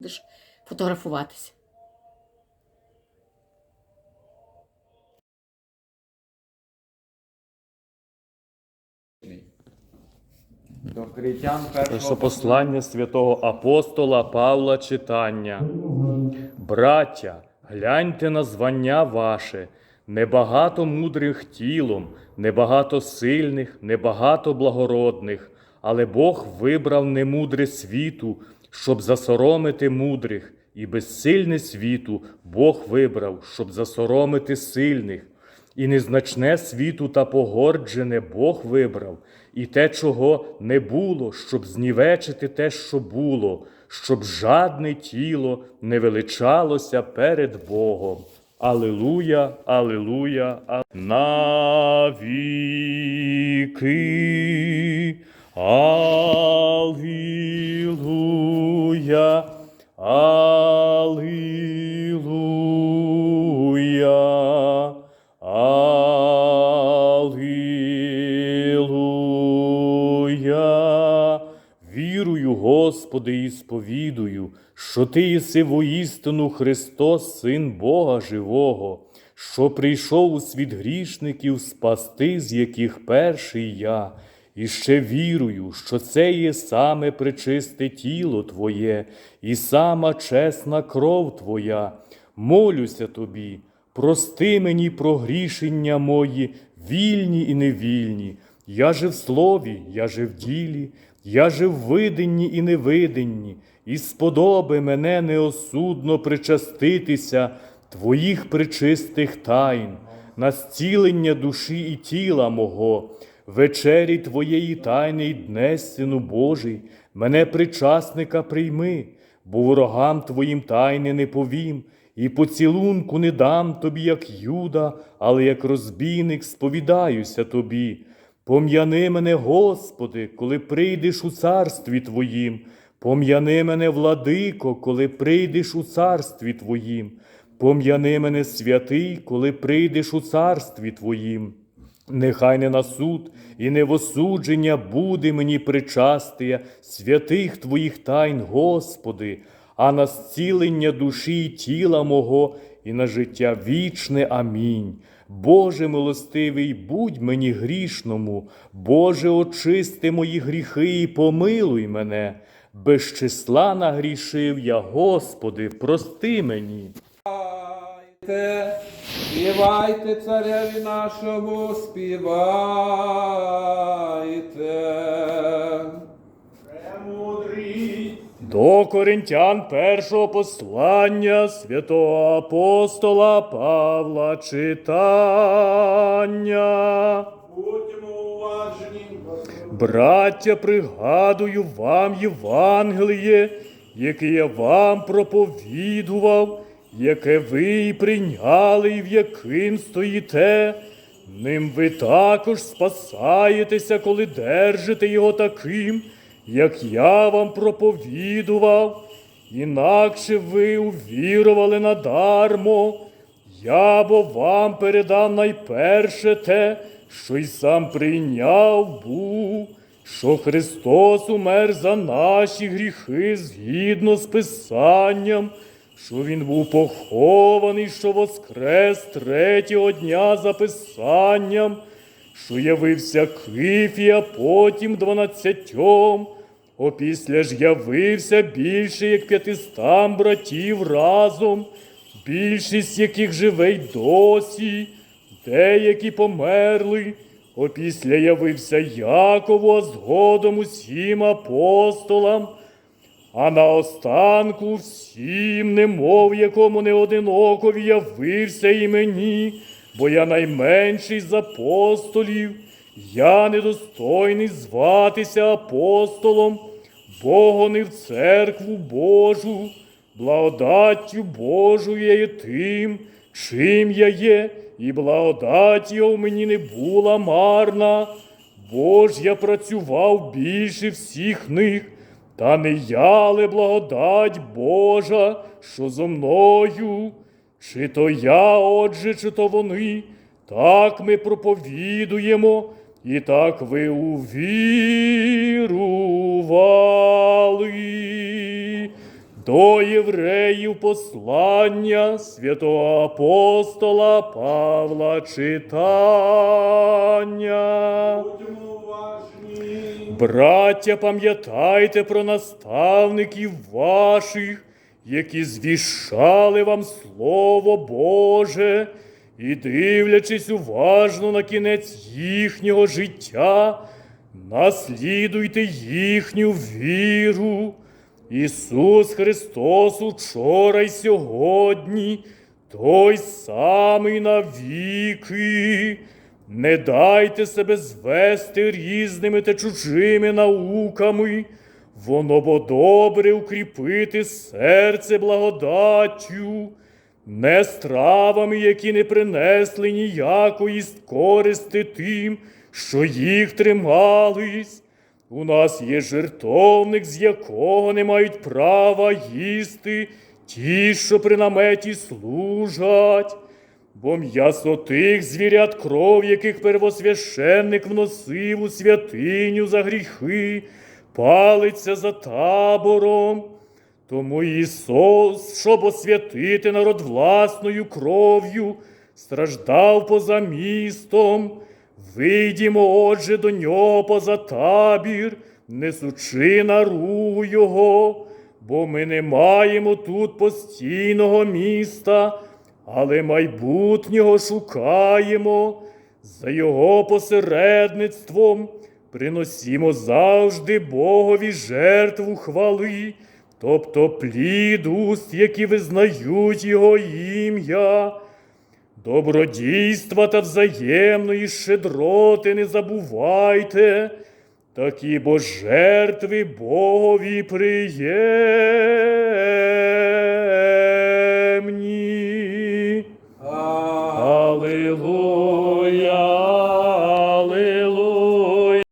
будеш фотографуватися. До Критян першого послання святого апостола Павла читання. Браття, гляньте на звання ваше, небагато мудрих тілом, небагато сильних, небагато благородних, але Бог вибрав немудре світу, щоб засоромити мудрих, і безсильне світу Бог вибрав, щоб засоромити сильних. І незначне світу та погорджене Бог вибрав, і те, чого не було, щоб знівечити те, що було, щоб жадне тіло не величалося перед Богом. Алилуя, алилуя, а... навіки. Алілуя, алілуя. Алілуя. Вірую, Господи, і сповідую, що Ти єси воістину Христос, Син Бога Живого, що прийшов у світ грішників спасти, з яких перший я. І ще вірую, що це є саме пречисте тіло Твоє і сама чесна кров Твоя. Молюся Тобі, прости мені прогрішення мої, вільні і невільні. Я же в слові, я же в ділі, я же в виденні і невиденні, і сподоби мене неосудно причаститися Твоїх причистих тайн, на зцілення душі і тіла мого, вечері Твоєї тайни й дне, Сину Божий, мене причасника прийми, бо ворогам Твоїм тайни не повім, і поцілунку не дам тобі, як Юда, але як розбійник сповідаюся тобі. Пом'яни мене, Господи, коли прийдеш у царстві Твоїм. Пом'яни мене, владико, коли прийдеш у царстві Твоїм. Пом'яни мене, святий, коли прийдеш у царстві Твоїм. Нехай не на суд і не в осудження буде мені причастия святих Твоїх тайн, Господи, а на зцілення душі і тіла мого і на життя вічне. Амінь. Боже милостивий, будь мені грішному, Боже, очисти мої гріхи і помилуй мене. Без числа нагрішив я, Господи, прости мені. Співайте, співайте цареві нашому, співайте. До коринтян першого послання святого апостола Павла читання. Будьмо уважні. Браття, пригадую вам Євангеліє, яке я вам проповідував, яке ви й прийняли, і в яким стоїте. Ним ви також спасаєтеся, коли держите його таким, як я вам проповідував, інакше ви увірували надармо. Я бо вам передав найперше те, що й сам прийняв був, що Христос умер за наші гріхи згідно з Писанням, що Він був похований, що воскрес третього дня за Писанням, що явився Кифі, а потім дванадцятьом, опісля ж явився більше, як п'ятистам братів разом, більшість яких живе й досі, деякі померли, опісля явився Якову, а згодом усім апостолам, а наостанку всім, немов якому не одинокові явився і мені, бо я найменший з апостолів, я недостойний зватися апостолом, бо не в церкву Божу, благодаттю Божою є тим, чим я є, і благодать його мені не була марна, бо ж я працював більше всіх них, та не я, але благодать Божа, що зо мною. Чи то я, отже, чи то вони, так ми проповідуємо, і так ви увірували. До євреїв послання святого апостола Павла читання. Браття, пам'ятайте про наставників ваших, які звіщали вам Слово Боже, і дивлячись уважно на кінець їхнього життя, наслідуйте їхню віру. Ісус Христос учора й сьогодні, той самий навіки. Не дайте себе звести різними та чужими науками, воно бо добре укріпити серце благодаттю, не стравами, які не принесли ніякої користи тим, що їх тримались. У нас є жертовник, з якого не мають права їсти ті, що при наметі служать. Бо м'ясо тих звірят, кров, яких первосвященник вносив у святиню за гріхи, палиться за табором. Тому Ісус, щоб освятити народ власною кров'ю, страждав поза містом. Вийдімо, отже, до нього поза табір, несучи наругу Його, бо ми не маємо тут постійного міста, але майбутнього шукаємо. За Його посередництвом приносімо завжди Богові жертву хвали, тобто плід уст, які визнають Його ім'я. Добродійства та взаємної щедроти не забувайте, такі бо жертви Богові приємні.